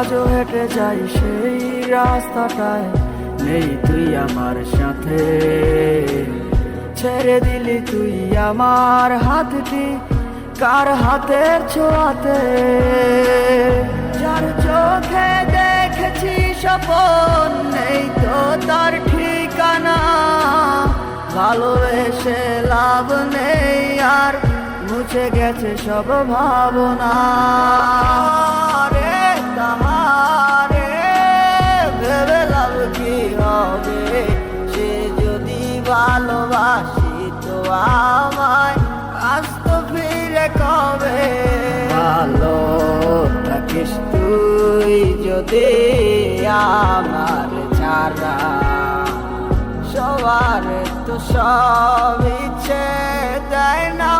আজও হেঁটে যাই সেই রাস্তাটায়। নেই তুই আমার সাথে। ছেড়ে দিলি তুই আমার হাতটি কার হাতের ছোঁয়াতে? যার চোখে দেখেছি স্বপন, নেই তো তার ঠিকানা। ভালোবেসে লাভ নেই আর মুছে গেছে সব ভাবনা। ভালোবাসি তো আমায় আস্ত ফিরে কবে? ভালো থাকিস তুই যদি আমার ছাড়া। সবার তো সব ইচ্ছে দেয় না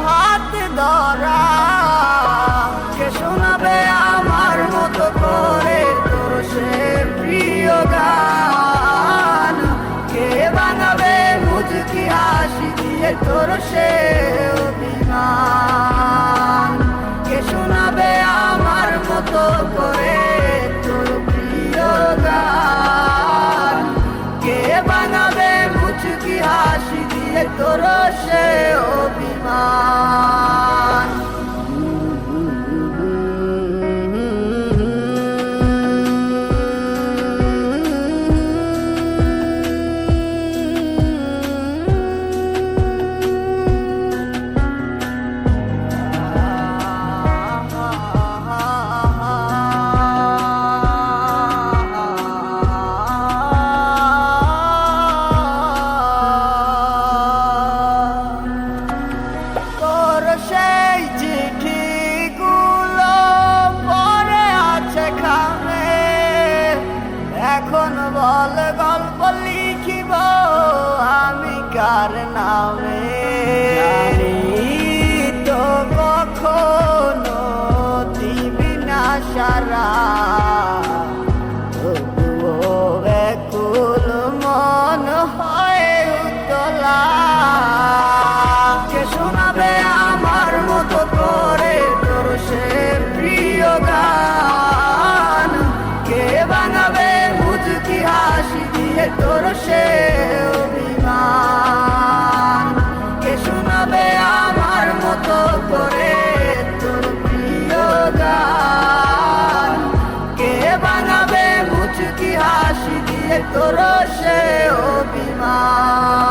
সে অভিমান বল গল্প লিখিব আমি কার নামে? তোর সে অভিমান।